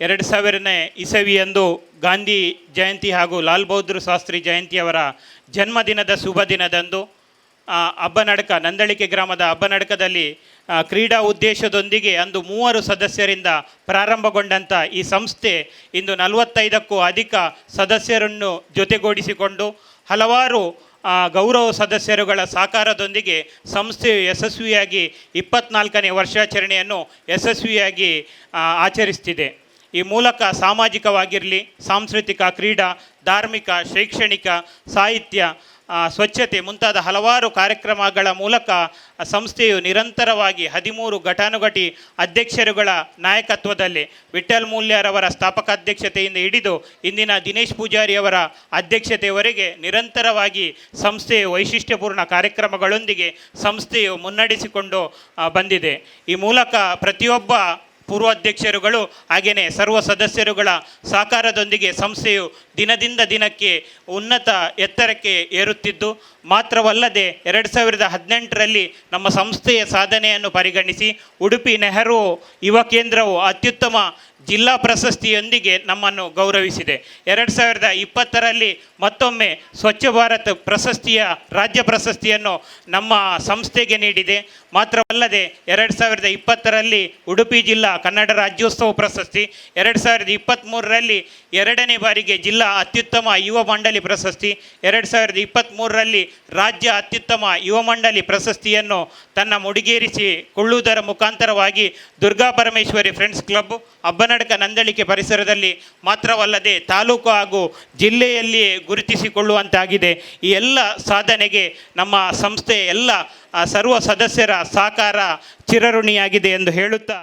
ಎರಡು ಸಾವಿರನೇ ಇಸವಿಯಂದು ಗಾಂಧಿ ಜಯಂತಿ ಹಾಗೂ ಲಾಲ್ ಬಹದ್ದೂರ್ ಶಾಸ್ತ್ರಿ ಜಯಂತಿಯವರ ಜನ್ಮದಿನದ ಶುಭ ದಿನದಂದು ಅಬ್ಬನಡ್ಕ ನಂದಳಿಕೆ ಗ್ರಾಮದ ಅಬ್ಬನಡ್ಕದಲ್ಲಿ ಕ್ರೀಡಾ ಉದ್ದೇಶದೊಂದಿಗೆ ಅಂದು ಮೂವರು ಸದಸ್ಯರಿಂದ ಪ್ರಾರಂಭಗೊಂಡಂಥ ಈ ಸಂಸ್ಥೆ ಇಂದು ನಲವತ್ತೈದಕ್ಕೂ ಅಧಿಕ ಸದಸ್ಯರನ್ನು ಜೊತೆಗೂಡಿಸಿಕೊಂಡು ಹಲವಾರು ಗೌರವ ಸದಸ್ಯರುಗಳ ಸಹಕಾರದೊಂದಿಗೆ ಸಂಸ್ಥೆಯು ಯಶಸ್ವಿಯಾಗಿ ಇಪ್ಪತ್ನಾಲ್ಕನೇ ವರ್ಷಾಚರಣೆಯನ್ನು ಯಶಸ್ವಿಯಾಗಿ ಆಚರಿಸ್ತಿದೆ. ಈ ಮೂಲಕ ಸಾಮಾಜಿಕವಾಗಿರಲಿ, ಸಾಂಸ್ಕೃತಿಕ ಕ್ರೀಡಾ, ಧಾರ್ಮಿಕ, ಶೈಕ್ಷಣಿಕ, ಸಾಹಿತ್ಯ ಸ್ವಚ್ಛತೆ ಮುಂತಾದ ಹಲವಾರು ಕಾರ್ಯಕ್ರಮಗಳ ಮೂಲಕ ಸಂಸ್ಥೆಯು ನಿರಂತರವಾಗಿ ಹದಿಮೂರು ಘಟಾನುಘಟಿ ಅಧ್ಯಕ್ಷರುಗಳ ನಾಯಕತ್ವದಲ್ಲಿ ವಿಠಲ್ ಮೂಲ್ಯರವರ ಸ್ಥಾಪಕಾಧ್ಯಕ್ಷತೆಯಿಂದ ಹಿಡಿದು ಇಂದಿನ ದಿನೇಶ್ ಪೂಜಾರಿಯವರ ಅಧ್ಯಕ್ಷತೆಯವರೆಗೆ ನಿರಂತರವಾಗಿ ಸಂಸ್ಥೆಯು ವೈಶಿಷ್ಟ್ಯಪೂರ್ಣ ಕಾರ್ಯಕ್ರಮಗಳೊಂದಿಗೆ ಸಂಸ್ಥೆಯು ಮುನ್ನಡೆಸಿಕೊಂಡು ಬಂದಿದೆ. ಈ ಮೂಲಕ ಪ್ರತಿಯೊಬ್ಬ ಪೂರ್ವಾಧ್ಯಕ್ಷರುಗಳು ಹಾಗೆಯೇ ಸರ್ವ ಸದಸ್ಯರುಗಳ ಸಹಕಾರದೊಂದಿಗೆ ಸಂಸ್ಥೆಯು ದಿನದಿಂದ ದಿನಕ್ಕೆ ಉನ್ನತ ಎತ್ತರಕ್ಕೆ ಏರುತ್ತಿದ್ದು, ಮಾತ್ರವಲ್ಲದೆ ಎರಡು ಸಾವಿರದ ಹದಿನೆಂಟರಲ್ಲಿ ನಮ್ಮ ಸಂಸ್ಥೆಯ ಸಾಧನೆಯನ್ನು ಪರಿಗಣಿಸಿ ಉಡುಪಿ ನೆಹರು ಯುವ ಕೇಂದ್ರವು ಅತ್ಯುತ್ತಮ ಜಿಲ್ಲಾ ಪ್ರಶಸ್ತಿಯೊಂದಿಗೆ ನಮ್ಮನ್ನು ಗೌರವಿಸಿದೆ. ಎರಡು ಸಾವಿರದ ಇಪ್ಪತ್ತರಲ್ಲಿ ಮತ್ತೊಮ್ಮೆ ಸ್ವಚ್ಛ ಭಾರತ್ ಪ್ರಶಸ್ತಿಯ, ರಾಜ್ಯ ಪ್ರಶಸ್ತಿಯನ್ನು ನಮ್ಮ ಸಂಸ್ಥೆಗೆ ನೀಡಿದೆ. ಮಾತ್ರವಲ್ಲದೆ ಎರಡು ಸಾವಿರದ ಇಪ್ಪತ್ತರಲ್ಲಿ ಉಡುಪಿ ಜಿಲ್ಲಾ ಕನ್ನಡ ರಾಜ್ಯೋತ್ಸವ ಪ್ರಶಸ್ತಿ, ಎರಡು ಸಾವಿರದ ಇಪ್ಪತ್ತ್ಮೂರರಲ್ಲಿ ಎರಡನೇ ಬಾರಿಗೆ ಜಿಲ್ಲಾ ಅತ್ಯುತ್ತಮ ಯುವ ಮಂಡಳಿ ಪ್ರಶಸ್ತಿ, ಎರಡು ಸಾವಿರದ ಇಪ್ಪತ್ತ್ಮೂರರಲ್ಲಿ ರಾಜ್ಯ ಅತ್ಯುತ್ತಮ ಯುವ ಮಂಡಳಿ ಪ್ರಶಸ್ತಿಯನ್ನು ತನ್ನ ಮುಡಿಗೇರಿಸಿಕೊಳ್ಳುವುದರ ಮುಖಾಂತರವಾಗಿ ದುರ್ಗಾ ಪರಮೇಶ್ವರಿ ಫ್ರೆಂಡ್ಸ್ ಕ್ಲಬ್ ಹಬ್ಬನಡಕ ನಂದಳಿಕೆ ಪರಿಸರದಲ್ಲಿ ಮಾತ್ರವಲ್ಲದೆ ತಾಲೂಕು ಹಾಗೂ ಜಿಲ್ಲೆಯಲ್ಲಿಯೇ ಗುರುತಿಸಿಕೊಳ್ಳುವಂತಾಗಿದೆ. ಈ ಎಲ್ಲ ಸಾಧನೆಗೆ ನಮ್ಮ ಸಂಸ್ಥೆಯ ಎಲ್ಲ ಸರ್ವ ಸದಸ್ಯರ ಸಹಕಾರ ಚಿರಋಣಿಯಾಗಿದೆ ಎಂದು ಹೇಳುತ್ತಾ